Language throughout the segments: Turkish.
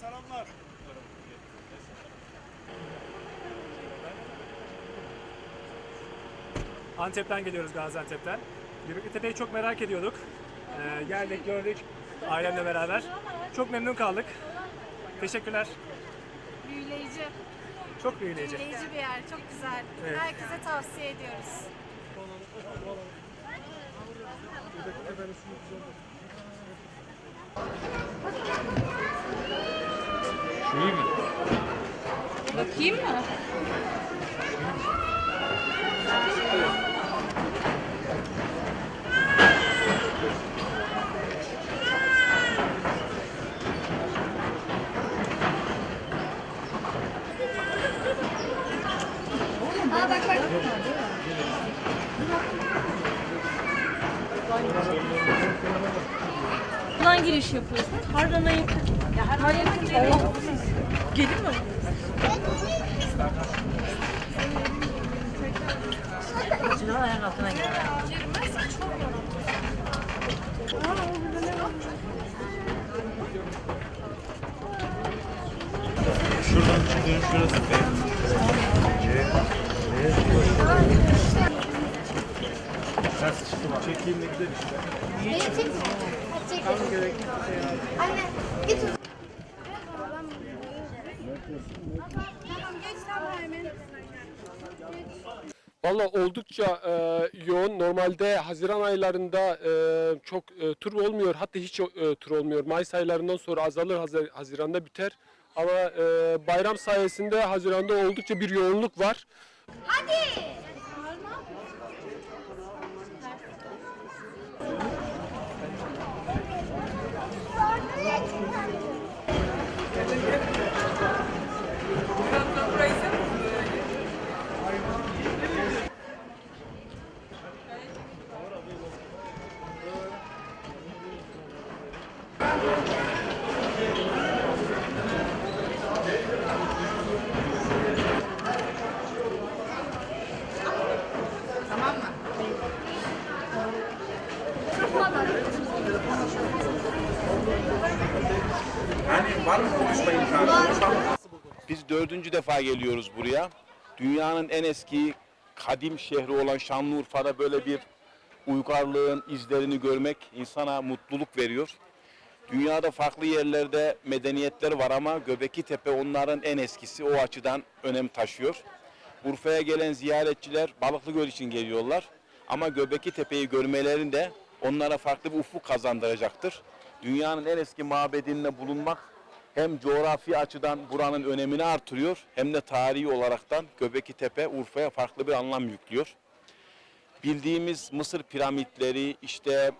selamlar. Antep'ten geliyoruz Gaziantep'ten. Göbekli Tepe'yi çok merak ediyorduk. Ee, geldik gördük ailemle beraber. Çok memnun kaldık. Teşekkürler. Büyüleyici. Çok büyüleyici. Büyüleyici bir yer. Çok güzel. Evet. Herkese tavsiye ediyoruz. Bakayım mı? Buradan giriş yapıyorsun. Harran'a yakın. Gelin mi? Sinan ayak altına gir. Şuradan çıkıyor şurası. Ters çıktım. Çekeyim de gidelim işte. Beni çek. Hadi çek. Anne git. Valla oldukça e, yoğun. Normalde Haziran aylarında e, çok e, tur olmuyor. Hatta hiç e, tur olmuyor. Mayıs aylarından sonra azalır. Hazi- Haziran'da biter. Ama e, bayram sayesinde Haziran'da oldukça bir yoğunluk var. Hani var mı konuşma imkanı? Biz dördüncü defa geliyoruz buraya. Dünyanın en eski kadim şehri olan Şanlıurfa'da böyle bir uygarlığın izlerini görmek insana mutluluk veriyor. Dünyada farklı yerlerde medeniyetler var ama Göbekli Tepe onların en eskisi o açıdan önem taşıyor. Urfa'ya gelen ziyaretçiler Balıklıgöl için geliyorlar. Ama Göbekli Tepe'yi görmelerinde onlara farklı bir ufuk kazandıracaktır. Dünyanın en eski mabedinde bulunmak hem coğrafi açıdan buranın önemini artırıyor hem de tarihi olaraktan Göbekli Tepe Urfa'ya farklı bir anlam yüklüyor. Bildiğimiz Mısır piramitleri, işte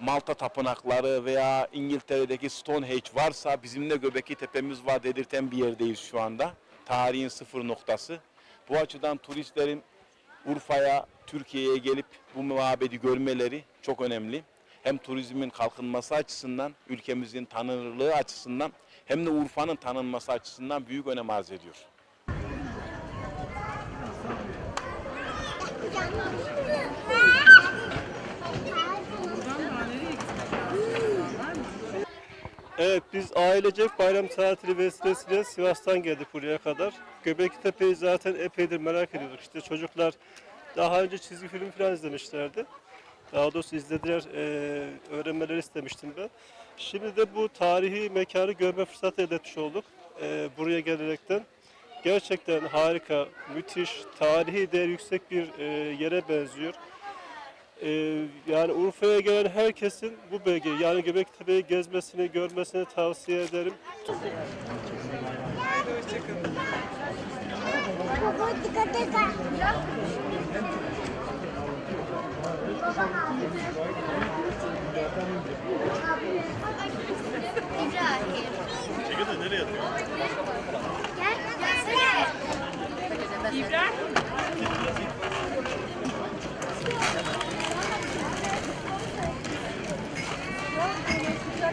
Malta tapınakları veya İngiltere'deki Stonehenge varsa bizim de Göbekli Tepe'miz var dedirten bir yerdeyiz şu anda. Tarihin sıfır noktası. Bu açıdan turistlerin Urfa'ya, Türkiye'ye gelip bu mabedi görmeleri çok önemli. Hem turizmin kalkınması açısından, ülkemizin tanınırlığı açısından hem de Urfa'nın tanınması açısından büyük önem arz ediyor. Evet biz ailecek bayram tatili vesilesiyle Sivas'tan geldik buraya kadar. Göbekli Tepe'yi zaten epeydir merak ediyorduk. İşte çocuklar daha önce çizgi film falan izlemişlerdi. Daha doğrusu izlediler, eee, öğrenmeleri istemiştim ben. Şimdi de bu tarihi mekanı görme fırsatı elde etmiş olduk. Eee, buraya gelerekten. Gerçekten harika, müthiş, tarihi değer yüksek bir eee, yere benziyor. Ee, yani Urfa'ya gelen herkesin bu bölgeyi yani Göbektepe'yi gezmesini, görmesini tavsiye ederim. İbrahim. Çekil de nereye atıyor? Gel, gelsene.